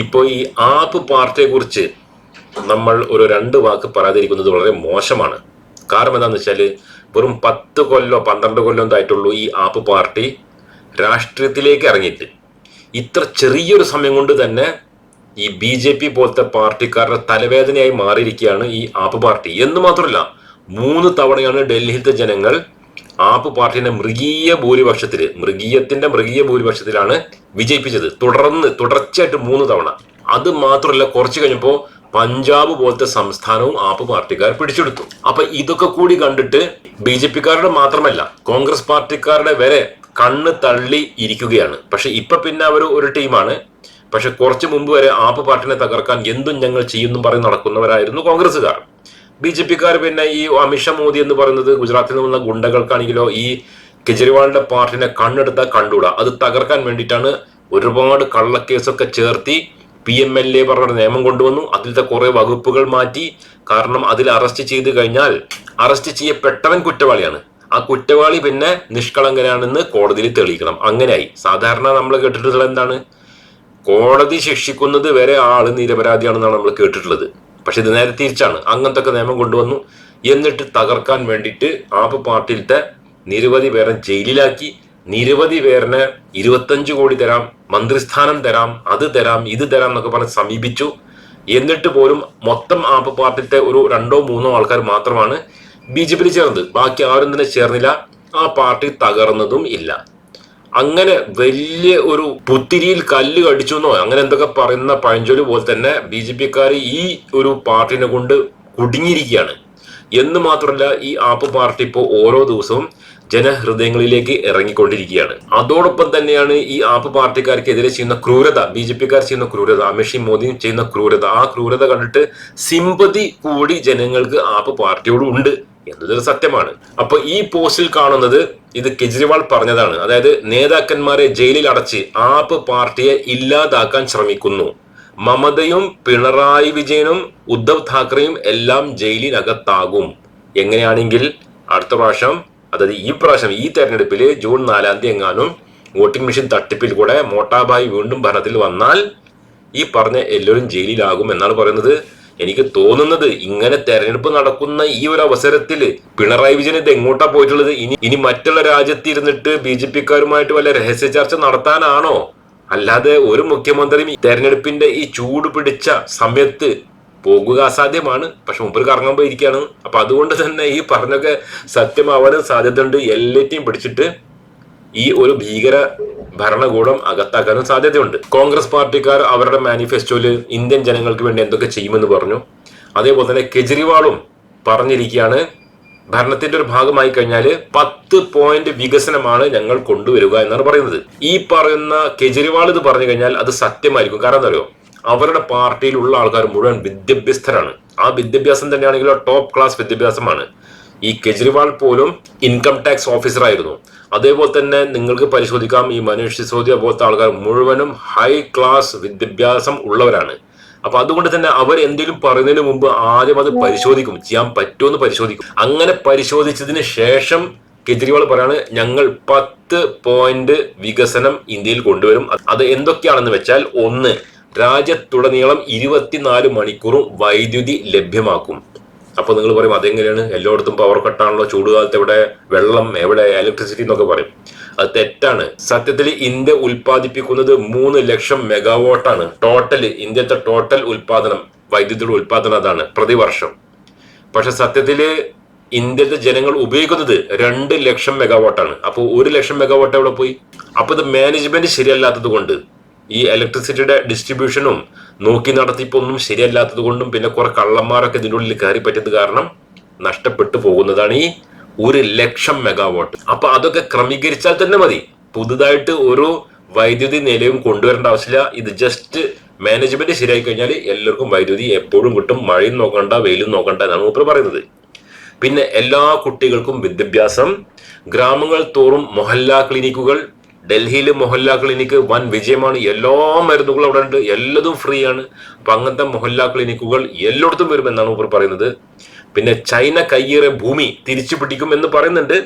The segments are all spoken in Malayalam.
ഇപ്പോൾ ഈ ആപ്പ് പാർട്ടിയെ കുറിച്ച് നമ്മൾ ഒരു രണ്ട് വാക്ക് പറയാതിരിക്കുന്നത് വളരെ മോശമാണ്. കാരണം എന്താണെന്ന് വെച്ചാൽ വെറും പത്ത് കൊല്ലോ പന്ത്രണ്ട് കൊല്ലോ എന്തായിട്ടുള്ളൂ ഈ ആപ്പ് പാർട്ടി രാഷ്ട്രീയത്തിലേക്ക് ഇറങ്ങിയിട്ട്. ഇത്ര ചെറിയൊരു സമയം കൊണ്ട് തന്നെ ഈ ബി ജെ പി പോലത്തെ പാർട്ടിക്കാരുടെ തലവേദനയായി മാറിയിരിക്കുകയാണ് ഈ ആപ്പ് പാർട്ടി. എന്ന് മാത്രമല്ല മൂന്ന് തവണയാണ് ഡൽഹിയിലത്തെ ജനങ്ങൾ ആപ്പ് പാർട്ടിനെ മൃഗീയ ഭൂരിപക്ഷത്തിൽ മൃഗീയത്തിന്റെ മൃഗീയ ഭൂരിപക്ഷത്തിലാണ് വിജയിപ്പിച്ചത്. തുടർന്ന് തുടർച്ചയായിട്ട് മൂന്ന് തവണ. അത് മാത്രമല്ല കുറച്ച് കഴിഞ്ഞപ്പോൾ പഞ്ചാബ് പോലത്തെ സംസ്ഥാനവും ആപ്പ് പാർട്ടിക്കാർ പിടിച്ചെടുത്തു. അപ്പൊ ഇതൊക്കെ കൂടി കണ്ടിട്ട് ബി ജെ പിക്കാരുടെ മാത്രമല്ല കോൺഗ്രസ് പാർട്ടിക്കാരുടെ വരെ കണ്ണ് തള്ളി ഇരിക്കുകയാണ്. പക്ഷെ ഇപ്പൊ പിന്നെ അവർ ഒരു ടീമാണ്. പക്ഷെ കുറച്ച് മുമ്പ് വരെ ആപ്പ് പാർട്ടിനെ തകർക്കാൻ എന്തും ഞങ്ങൾ ചെയ്യുന്നു പറഞ്ഞ് നടക്കുന്നവരായിരുന്നു കോൺഗ്രസ്സുകാർ. ബി ജെ പിക്കാർ പിന്നെ ഈ അമിത്ഷാ മോദി എന്ന് പറയുന്നത് ഗുജറാത്തിൽ നിന്നുള്ള ഗുണ്ടകൾക്കാണെങ്കിലോ ഈ കെജ്രിവാളിന്റെ പാർട്ടിനെ കണ്ണെടുത്താൽ കണ്ടുകൂടാ അത് തകർക്കാൻ വേണ്ടിയിട്ടാണ് ഒരുപാട് കള്ളക്കേസൊക്കെ ചേർത്തി പി എം എൽ എ പറഞ്ഞ നിയമം കൊണ്ടുവന്നു. അതിലത്തെ കുറെ വകുപ്പുകൾ മാറ്റി. കാരണം അതിൽ അറസ്റ്റ് ചെയ്ത് കഴിഞ്ഞാൽ അറസ്റ്റ് ചെയ്യപ്പെട്ടവൻ കുറ്റവാളിയാണ്. ആ കുറ്റവാളി പിന്നെ നിഷ്കളങ്കനാണെന്ന് കോടതിയിൽ തെളിയിക്കണം. അങ്ങനെയായി. സാധാരണ നമ്മൾ കേട്ടിട്ടുള്ളത് എന്താണ്? കോടതി ശിക്ഷിക്കുന്നത് വരെ ആൾ നിരപരാധിയാണെന്നാണ് നമ്മൾ കേട്ടിട്ടുള്ളത്. പക്ഷെ ഇത് നേരെ തിരിച്ചാണ്. അങ്ങനത്തെ ഒക്കെ നിയമം കൊണ്ടുവന്നു. എന്നിട്ട് തകർക്കാൻ വേണ്ടിയിട്ട് ആപ്പ് പാർട്ടിയിലത്തെ നിരവധി പേരെ ജയിലിലാക്കി. നിരവധി പേരിന് ഇരുപത്തഞ്ച് കോടി തരാം മന്ത്രിസ്ഥാനം തരാം അത് തരാം ഇത് തരാം എന്നൊക്കെ പറഞ്ഞ് സമീപിച്ചു. എന്നിട്ട് പോലും മൊത്തം ആപ്പ് പാർട്ടിയിലത്തെ ഒരു രണ്ടോ മൂന്നോ ആൾക്കാർ മാത്രമാണ് ബി ജെ പിയിൽ ചേർന്നത്. ബാക്കി ആരും തന്നെ ചേർന്നില്ല. ആ പാർട്ടി തകർന്നതും ഇല്ല. അങ്ങനെ വലിയ ഒരു പുത്തിരിയിൽ കല്ല് കടിച്ചു അങ്ങനെ എന്തൊക്കെ പറയുന്ന പഴഞ്ചൊലി പോലെ തന്നെ ബി ജെ പിക്കാർ ഈ ഒരു പാർട്ടിനെ കൊണ്ട് കുടുങ്ങിയിരിക്കുകയാണ്. എന്ന് മാത്രമല്ല ഈ ആപ്പ് പാർട്ടി ഇപ്പോൾ ഓരോ ദിവസവും ജനഹൃദയങ്ങളിലേക്ക് ഇറങ്ങിക്കൊണ്ടിരിക്കുകയാണ്. അതോടൊപ്പം തന്നെയാണ് ഈ ആപ്പ് പാർട്ടിക്കാർക്കെതിരെ ചെയ്യുന്ന ക്രൂരത ബി ജെ പിക്കാർ ചെയ്യുന്ന ക്രൂരത അമിത് മോദിയും ചെയ്യുന്ന ക്രൂരത. ആ ക്രൂരത കണ്ടിട്ട് സിമ്പതി കൂടി ജനങ്ങൾക്ക് ആപ്പ് പാർട്ടിയോടും ഉണ്ട്. എന്നതൊരു സത്യമാണ്. അപ്പൊ ഈ പോസ്റ്റിൽ കാണുന്നത് ഇത് കെജ്രിവാൾ പറഞ്ഞതാണ്. അതായത് നേതാക്കന്മാരെ ജയിലിൽ അടച്ച് ആപ്പ് പാർട്ടിയെ ഇല്ലാതാക്കാൻ ശ്രമിക്കുന്നു. മമതയും പിണറായി വിജയനും ഉദ്ധവ് താക്കറെയും എല്ലാം ജയിലിനകത്താകും. എങ്ങനെയാണെങ്കിൽ അടുത്ത പ്രാവശ്യം അതായത് ഈ പ്രാവശ്യം ഈ തെരഞ്ഞെടുപ്പിൽ ജൂൺ നാലാം തീയതി എങ്ങാനും വോട്ടിംഗ് മെഷീൻ തട്ടിപ്പിൽ കൂടെ മോട്ടാബായി വീണ്ടും ഭരണത്തിൽ വന്നാൽ ഈ പറഞ്ഞ എല്ലാവരും ജയിലിലാകും എന്നാണ് പറയുന്നത്. എനിക്ക് തോന്നുന്നത് ഇങ്ങനെ തെരഞ്ഞെടുപ്പ് നടക്കുന്ന ഈ ഒരു അവസരത്തിൽ പിണറായി വിജയൻ ഇത് എങ്ങോട്ടാ പോയിട്ടുള്ളത്? ഇനി ഇനി മറ്റുള്ള രാജ്യത്ത് ഇരുന്നിട്ട് ബി ജെ പിക്കാരുമായിട്ട് വല്ല രഹസ്യ ചർച്ച നടത്താനാണോ? അല്ലാതെ ഒരു മുഖ്യമന്ത്രിയും തെരഞ്ഞെടുപ്പിന്റെ ഈ ചൂട് പിടിച്ച സമയത്ത് പോകുക അസാധ്യമാണ്. പക്ഷെ മുമ്പ് കറങ്ങാൻ പോയിരിക്കുകയാണ്. അപ്പൊ അതുകൊണ്ട് തന്നെ ഈ പറഞ്ഞൊക്കെ സത്യമാവാനും സാധ്യതയുണ്ട്. എല്ലാറ്റിയും പിടിച്ചിട്ട് ഈ ഒരു ഭീകര ഭരണകൂടം അകത്താക്കാനും സാധ്യതയുണ്ട്. കോൺഗ്രസ് പാർട്ടിക്കാർ അവരുടെ മാനിഫെസ്റ്റോയിൽ ഇന്ത്യൻ ജനങ്ങൾക്ക് വേണ്ടി എന്തൊക്കെ ചെയ്യുമെന്ന് പറഞ്ഞു. അതേപോലെ തന്നെ കെജ്രിവാളും പറഞ്ഞിരിക്കുകയാണ് ഭരണത്തിന്റെ ഒരു ഭാഗമായി കഴിഞ്ഞാൽ പത്ത് പോയിന്റ് വികസനമാണ് ഞങ്ങൾ കൊണ്ടുവരിക എന്നാണ് പറയുന്നത്. ഈ പറയുന്ന കെജ്രിവാൾ ഇത് പറഞ്ഞു കഴിഞ്ഞാൽ അത് സത്യമായിരിക്കും. കാരണം എന്താ അവരുടെ പാർട്ടിയിലുള്ള ആൾക്കാർ മുഴുവൻ വിദ്യാഭ്യസ്തരാണ്. ആ വിദ്യാഭ്യാസം തന്നെയാണെങ്കിലോ ടോപ്പ് ക്ലാസ് വിദ്യാഭ്യാസമാണ്. ഈ കെജ്രിവാൾ പോലും ഇൻകം ടാക്സ് ഓഫീസർ ആയിരുന്നു. അതേപോലെ തന്നെ നിങ്ങൾക്ക് പരിശോധിക്കാം ഈ മനീഷ് സിസോദിയ പോലത്തെ ആൾക്കാർ മുഴുവനും ഹൈ ക്ലാസ് വിദ്യാഭ്യാസം ഉള്ളവരാണ്. അപ്പൊ അതുകൊണ്ട് തന്നെ അവർ എന്തെങ്കിലും പറയുന്നതിന് മുമ്പ് ആദ്യം അത് പരിശോധിക്കും. ചെയ്യാൻ പറ്റുമെന്ന് പരിശോധിക്കും. അങ്ങനെ പരിശോധിച്ചതിന് ശേഷം കെജ്രിവാൾ പറയാണ് ഞങ്ങൾ പത്ത് പോയിന്റ് വികസനം ഇന്ത്യയിൽ കൊണ്ടുവരും. അത് എന്തൊക്കെയാണെന്ന് വെച്ചാൽ ഒന്ന് രാജ്യത്തുടനീളം ഇരുപത്തിനാല് മണിക്കൂറും വൈദ്യുതി ലഭ്യമാക്കും. അപ്പൊ നിങ്ങൾ പറയും അതെങ്ങനെയാണ്? എല്ലായിടത്തും പവർ കട്ടാണല്ലോ ചൂട് കാലത്ത് എവിടെ? വെള്ളം എവിടെ? ഇലക്ട്രിസിറ്റി എന്നൊക്കെ പറയും. അത് തെറ്റാണ്. സത്യത്തിൽ ഇന്ത്യ ഉൽപ്പാദിപ്പിക്കുന്നത് മൂന്ന് ലക്ഷം മെഗാവാട്ടാണ് ടോട്ടൽ ഇന്ത്യത്തെ ടോട്ടൽ ഉൽപാദനം വൈദ്യുതിയുടെ ഉൽപാദനം അതാണ് പ്രതിവർഷം. പക്ഷെ സത്യത്തിൽ ഇന്ത്യയിലെ ജനങ്ങൾ ഉപയോഗിക്കുന്നത് രണ്ട് ലക്ഷം മെഗാവാട്ടാണ് അപ്പോൾ ഒരു ലക്ഷം മെഗാവാട്ട് എവിടെ പോയി? അപ്പൊ ഇത് മാനേജ്മെന്റ് ശരിയല്ലാത്തത് കൊണ്ട് ഈ ഇലക്ട്രിസിറ്റിയുടെ ഡിസ്ട്രിബ്യൂഷനും നോക്കി നടത്തിപ്പൊന്നും ശരിയല്ലാത്തത് കൊണ്ടും പിന്നെ കുറെ കള്ളന്മാരൊക്കെ ഇതിന്റെ ഉള്ളിൽ കയറി പറ്റിയത് കാരണം നഷ്ടപ്പെട്ടു പോകുന്നതാണ് ഈ ഒരു ലക്ഷം മെഗാവാട്ട് അപ്പൊ അതൊക്കെ ക്രമീകരിച്ചാൽ തന്നെ മതി. പുതുതായിട്ട് ഒരു വൈദ്യുതി നിലയം കൊണ്ടുവരേണ്ട ആവശ്യമില്ല. ഇത് ജസ്റ്റ് മാനേജ്മെന്റ് ശരിയായി കഴിഞ്ഞാൽ എല്ലാവർക്കും വൈദ്യുതി എപ്പോഴും കിട്ടും. മഴയും നോക്കണ്ട വെയിലും നോക്കണ്ട എന്നാണ് മൂപ്പർ പറയുന്നത്. പിന്നെ എല്ലാ കുട്ടികൾക്കും വിദ്യാഭ്യാസം. ഗ്രാമങ്ങൾ തോറും മൊഹല്ല ക്ലിനിക്കുകൾ ഡൽഹിയിൽ മൊഹല്ല ക്ലിനിക്ക് വൻ വിജയമാണ്. എല്ലാ മരുന്നുകളും അവിടെ ഉണ്ട്. എല്ലതും ഫ്രീ ആണ്. അപ്പൊ അങ്ങനത്തെ മൊഹല്ല ക്ലിനിക്കുകൾ എല്ലായിടത്തും വരുമെന്നാണ് ഇവർ പറയുന്നത്. പിന്നെ ചൈന കയ്യേറെ ഭൂമി തിരിച്ചു പിടിക്കും എന്ന് പറയുന്നുണ്ട്.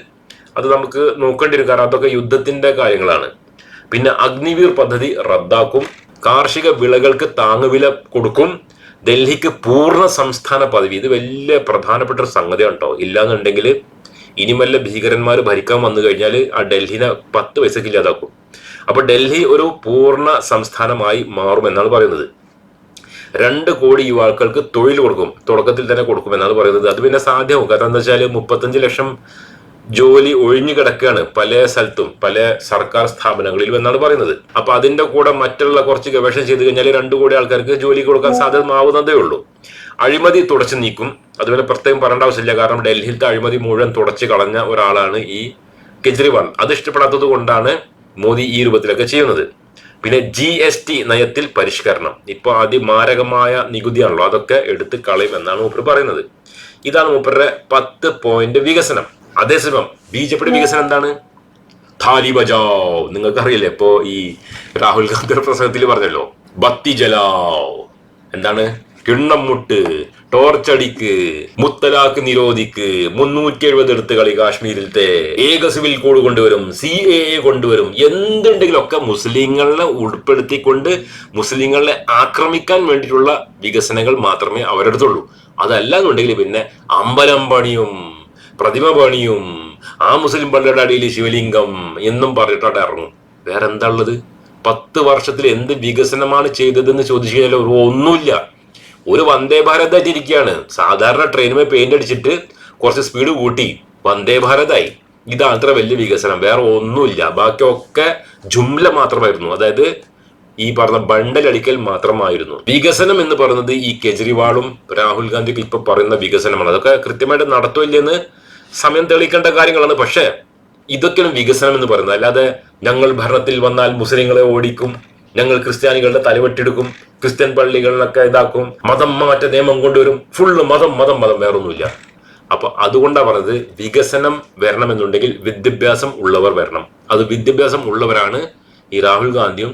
അത് നമുക്ക് നോക്കേണ്ടി വരും കാരണം അതൊക്കെ യുദ്ധത്തിന്റെ കാര്യങ്ങളാണ്. പിന്നെ അഗ്നിവീർ പദ്ധതി റദ്ദാക്കും. കാർഷിക വിളകൾക്ക് താങ്ങുവില കൊടുക്കും. ഡൽഹിക്ക് പൂർണ സംസ്ഥാന പദവി. ഇത് വലിയ പ്രധാനപ്പെട്ട ഒരു സംഗതിയാണ് കേട്ടോ ഇല്ലാന്നുണ്ടെങ്കിൽ ഇനി വല്ല ഭീകരന്മാർ ഭരിക്കാൻ വന്നു കഴിഞ്ഞാൽ ആ ഡൽഹിനെ പത്ത് പൈസക്ക് ഇല്ലാതാക്കും. അപ്പൊ ഡൽഹി ഒരു പൂർണ സംസ്ഥാനമായി മാറുമെന്നാണ് പറയുന്നത്. രണ്ട് കോടി യുവാക്കൾക്ക് തൊഴിൽ കൊടുക്കും തുടക്കത്തിൽ തന്നെ കൊടുക്കും എന്നാണ് പറയുന്നത്. അത് പിന്നെ സാധ്യവും കാരണം എന്താ വെച്ചാൽ മുപ്പത്തഞ്ച് ലക്ഷം ജോലി ഒഴിഞ്ഞു കിടക്കുകയാണ് പല സ്ഥലത്തും പല സർക്കാർ സ്ഥാപനങ്ങളിലും എന്നാണ് പറയുന്നത്. അപ്പൊ അതിന്റെ കൂടെ മറ്റുള്ള കുറച്ച് ഗവേഷണം ചെയ്ത് കഴിഞ്ഞാൽ രണ്ടു കോടി ആൾക്കാർക്ക് ജോലി കൊടുക്കാൻ സാധ്യമാവുന്നതേ ഉള്ളൂ. അഴിമതി തുടച്ചു നീക്കും. അതുപോലെ പ്രത്യേകം പറയേണ്ട ആവശ്യമില്ല. കാരണം ഡൽഹിയിലത്തെ അഴിമതി മുഴുവൻ തുടച്ചു കളഞ്ഞ ഒരാളാണ് ഈ കെജ്രിവാൾ. അത് ഇഷ്ടപ്പെടാത്തത് കൊണ്ടാണ് മോദി ഈ രൂപത്തിലൊക്കെ ചെയ്യുന്നത്. പിന്നെ ജി എസ് ടി നയത്തിൽ പരിഷ്കരണം. ഇപ്പൊ അതിമാരകമായ നികുതിയാണല്ലോ. അതൊക്കെ എടുത്ത് കളയും എന്നാണ് മൂപ്പർ പറയുന്നത്. ഇതാണ് മൂപ്പരുടെ പത്ത് പോയിന്റ് വികസനം. അതേസമയം ബി ജെ പിയുടെ വികസനം എന്താണ്? താലി ബജാവ്. നിങ്ങൾക്ക് അറിയില്ലേ ഇപ്പോ ഈ രാഹുൽ ഗാന്ധി പ്രസംഗത്തിൽ പറഞ്ഞല്ലോ ബത്തി ജലാവ്. എന്താണ്? കിണ്ണം മുട്ട് ടോർച്ചടിക്ക് മുത്തലാക്ക് നിരോധിക്ക് മുന്നൂറ്റി എഴുപത് എടുത്ത് കളി കാശ്മീരിലത്തെ ഏക സിവിൽ കോഡ് കൊണ്ടുവരും സി എ എ കൊണ്ടുവരും എന്തുണ്ടെങ്കിലൊക്കെ മുസ്ലിങ്ങളെ ഉൾപ്പെടുത്തിക്കൊണ്ട് മുസ്ലിങ്ങളെ ആക്രമിക്കാൻ വേണ്ടിയിട്ടുള്ള വികസനങ്ങൾ മാത്രമേ അവരെടുത്തുള്ളൂ. അതല്ല എന്നുണ്ടെങ്കിൽ പിന്നെ അമ്പലം പണിയും പ്രതിമ പണിയും ആ മുസ്ലിം പള്ളിയുടെ അടിയിൽ ശിവലിംഗം എന്നും പറഞ്ഞിട്ടാണ് ഇറങ്ങും. വേറെ എന്താ ഉള്ളത്? പത്ത് വർഷത്തിൽ എന്ത് വികസനമാണ് ചെയ്തതെന്ന് ചോദിച്ചു കഴിഞ്ഞാൽ ഒന്നുമില്ല. ഒരു വന്ദേ ഭാരത് ആയിട്ടിരിക്കുകയാണ് സാധാരണ ട്രെയിനുമേ പെയിന്റ് അടിച്ചിട്ട് കുറച്ച് സ്പീഡ് കൂട്ടി വന്ദേ ഭാരതായി. ഇതാണ് അത്ര വലിയ വികസനം. വേറെ ഒന്നുമില്ല. ബാക്കിയൊക്കെ ജുംല മാത്രമായിരുന്നു. അതായത് ഈ പറഞ്ഞ ബണ്ടലടിക്കൽ മാത്രമായിരുന്നു. വികസനം എന്ന് പറയുന്നത് ഈ കെജ്രിവാളും രാഹുൽ ഗാന്ധിക്ക് ഇപ്പൊ പറയുന്ന വികസനമാണ്. അതൊക്കെ കൃത്യമായിട്ട് നടത്തുമില്ലെന്ന് സമയം തെളിയിക്കേണ്ട കാര്യങ്ങളാണ്. പക്ഷേ ഇതൊക്കെയാണ് വികസനം എന്ന് പറയുന്നത്. അല്ലാതെ ഞങ്ങൾ ഭരണത്തിൽ വന്നാൽ മുസ്ലിങ്ങളെ ഓടിക്കും ഞങ്ങൾ ക്രിസ്ത്യാനികളുടെ തലവെട്ടെടുക്കും ക്രിസ്ത്യൻ പള്ളികളിലൊക്കെ ഇതാക്കും മതം മാറ്റ നിയമം കൊണ്ടുവരും. ഫുള്ള് മതം മതം മതം വേറൊന്നുമില്ല. അപ്പൊ അതുകൊണ്ടാണ് പറഞ്ഞത് വികസനം വരണമെന്നുണ്ടെങ്കിൽ വിദ്യാഭ്യാസം ഉള്ളവർ വരണം. അത് വിദ്യാഭ്യാസം ഉള്ളവരാണ് ഈ രാഹുൽ ഗാന്ധിയും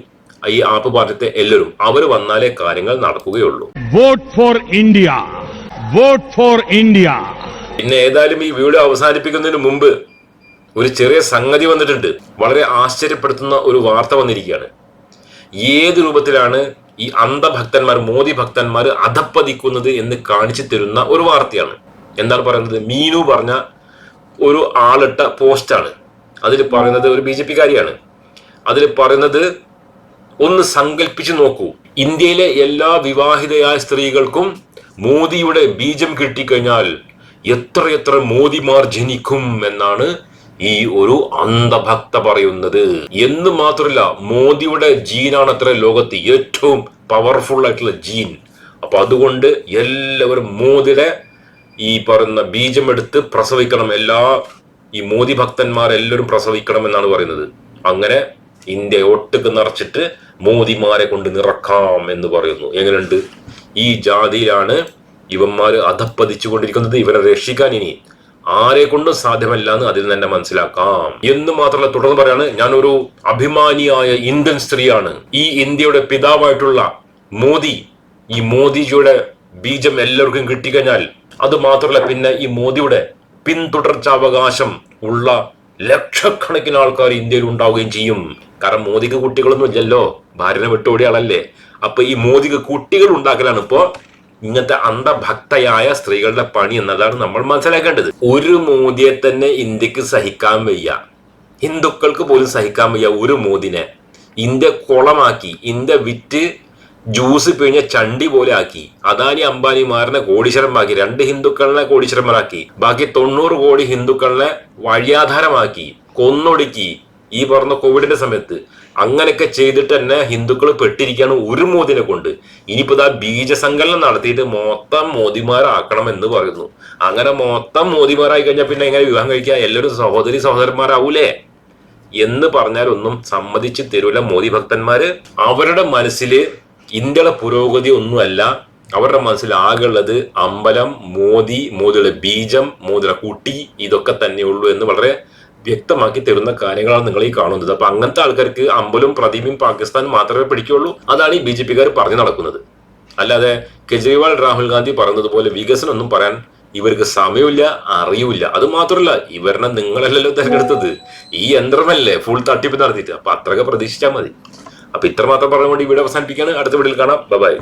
ഈ ആപ്പ് പാർട്ടിത്തെ എല്ലാവരും. അവർ വന്നാലേ കാര്യങ്ങൾ നടക്കുകയുള്ളൂ. Vote for India. Vote for India. പിന്നെ ഏതായാലും ഈ വീഡിയോ അവസാനിപ്പിക്കുന്നതിന് മുമ്പ് ഒരു ചെറിയ സംഗതി വന്നിട്ടുണ്ട്. വളരെ ആശ്ചര്യപ്പെടുത്തുന്ന ഒരു വാർത്ത വന്നിരിക്കുകയാണ്. ഏത് രൂപത്തിലാണ് ഈ അന്ധഭക്തന്മാർ മോദി ഭക്തന്മാർ അധപ്പതിക്കുന്നത് എന്ന് കാണിച്ചു തരുന്ന ഒരു വാർത്തയാണ്. എന്താണ് പറയുന്നത്? മീനു പറഞ്ഞ ഒരു ആളിട്ട പോസ്റ്റാണ്. അതിൽ പറയുന്നത് ഒരു ബി ജെ പിക്കാരിയാണ്. അതിൽ പറയുന്നത് ഒന്ന് സങ്കല്പിച്ചു നോക്കൂ. ഇന്ത്യയിലെ എല്ലാ വിവാഹിതയായ സ്ത്രീകൾക്കും മോദിയുടെ ബീജം കിട്ടിക്കഴിഞ്ഞാൽ എത്രയെത്ര മോദിമാർ ജനിക്കും എന്നാണ് ഈ ഒരു അന്ധഭക്ത പറയുന്നത്. എന്ന് മാത്രമല്ല മോദിയുടെ ജീനാണ് അത്ര ലോകത്ത് ഏറ്റവും പവർഫുൾ ആയിട്ടുള്ള ജീൻ. അപ്പൊ അതുകൊണ്ട് എല്ലാവരും മോദിയുടെ ഈ പറയുന്ന ബീജം എടുത്ത് പ്രസവിക്കണം. എല്ലാ ഈ മോദി ഭക്തന്മാരെല്ലാവരും പ്രസവിക്കണം എന്നാണ് പറയുന്നത്. അങ്ങനെ ഇന്ത്യ ഒട്ടുക്ക് നിറച്ചിട്ട് മോദിമാരെ കൊണ്ട് നിറക്കാം എന്ന് പറയുന്നു. എങ്ങനെയുണ്ട്? ഈ ജാതിയിലാണ് ഇവന്മാര് അധപ്പതിച്ചുകൊണ്ടിരിക്കുന്നത് ഇവരെ രക്ഷിക്കാൻ ഇനി ആരെ കൊണ്ടും സാധ്യമല്ല എന്ന് അതിൽ തന്നെ മനസ്സിലാക്കാം. എന്ന് മാത്രമല്ല തുടർന്ന് പറയാണ് ഞാനൊരു അഭിമാനിയായ ഇന്ത്യൻ സ്ത്രീയാണ്. ഈ ഇന്ത്യയുടെ പിതാവായിട്ടുള്ള മോദി ഈ മോദിജിയുടെ ബീജം എല്ലാവർക്കും കിട്ടിക്കഴിഞ്ഞാൽ അത് മാത്രമല്ല പിന്നെ ഈ മോദിയുടെ പിന്തുടർച്ചാവകാശം ഉള്ള ലക്ഷക്കണക്കിന് ആൾക്കാർ ഇന്ത്യയിൽ ഉണ്ടാവുകയും ചെയ്യും. കാരണം മോദിക്ക് കുട്ടികളൊന്നും ഇല്ലല്ലോ ഭാര്യനെ വിട്ടോടിയ ആളല്ലേ. അപ്പൊ ഈ മോദിക്ക് കുട്ടികൾ ഉണ്ടാക്കലാണ് ഇപ്പോ ഇങ്ങനത്തെ അന്ധഭക്തയായ സ്ത്രീകളുടെ പണി എന്നതാണ് നമ്മൾ മനസ്സിലാക്കേണ്ടത്. ഒരു മോദിയെ തന്നെ ഇന്ത്യയ്ക്ക് സഹിക്കാൻ വയ്യ. ഹിന്ദുക്കൾക്ക് പോലും സഹിക്കാൻ വയ്യ ഒരു മോദിനെ. ഇന്ത്യ കുളമാക്കി ഇന്ത്യ വിറ്റ് ജ്യൂസ് പിഴിഞ്ഞ ചണ്ടി പോലെ ആക്കി. അദാനി അംബാനിമാരനെ കോടീശ്വരന്മാക്കി രണ്ട് ഹിന്ദുക്കളെ കോടീശ്വരന്മാരാക്കി. ബാക്കി തൊണ്ണൂറ് കോടി ഹിന്ദുക്കളെ വഴിയാധാരമാക്കി കൊന്നൊടുക്കി ഈ പറഞ്ഞ കോവിഡിന്റെ സമയത്ത്. അങ്ങനെയൊക്കെ ചെയ്തിട്ട് തന്നെ ഹിന്ദുക്കൾ പെട്ടിരിക്കുകയാണ് ഒരു മോദിനെ കൊണ്ട്. ഇനിയിപ്പോ ഇതാ ബീജസങ്കലനം നടത്തിയിട്ട് മൊത്തം മോദിമാരാക്കണം എന്ന് പറയുന്നു. അങ്ങനെ മൊത്തം മോദിമാരായി കഴിഞ്ഞാൽ പിന്നെ എങ്ങനെ വിവാഹം കഴിക്കുക? എല്ലാവരും സഹോദരി സഹോദരന്മാരാവൂലേ? എന്ന് പറഞ്ഞാൽ ഒന്നും സമ്മതിച്ച് തരൂല മോദി ഭക്തന്മാര്. അവരുടെ മനസ്സിൽ ഇന്ത്യയുടെ പുരോഗതി ഒന്നുമല്ല. അവരുടെ മനസ്സിൽ ആകെ ഉള്ളത് അമ്പലം മോദി മോദിയുടെ ബീജം മോദിയുടെ കുട്ടി ഇതൊക്കെ തന്നെയുള്ളൂ എന്ന് വളരെ വ്യക്തമാക്കി തരുന്ന കാര്യങ്ങളാണ് നിങ്ങൾ ഈ കാണുന്നത്. അപ്പൊ അങ്ങനത്തെ ആൾക്കാർക്ക് അമ്പലും പ്രതിമയും പാകിസ്ഥാൻ മാത്രമേ പിടിക്കുള്ളൂ. അതാണ് ഈ ബി ജെ പിക്കാർ പറഞ്ഞു നടക്കുന്നത്. അല്ലാതെ കെജ്രിവാൾ രാഹുൽ ഗാന്ധി പറഞ്ഞതുപോലെ വികസനം ഒന്നും പറയാൻ ഇവർക്ക് സമയമില്ല അറിയൂല അത് മാത്രമല്ല ഇവരെ നിങ്ങളല്ലല്ലോ തെരഞ്ഞെടുത്തത്. ഈ യന്ത്രമല്ലേ ഫുൾ തട്ടിപ്പ് നടത്തിയിട്ട്. അപ്പൊ അത്രയൊക്കെ പ്രതീക്ഷിച്ചാൽ മതി. അപ്പൊ ഇത്രമാത്രം പറഞ്ഞുകൊണ്ട് ഈ അവസാനിപ്പിക്കാണ് അടുത്ത വീട്ടിൽ കാണാം. ബൈ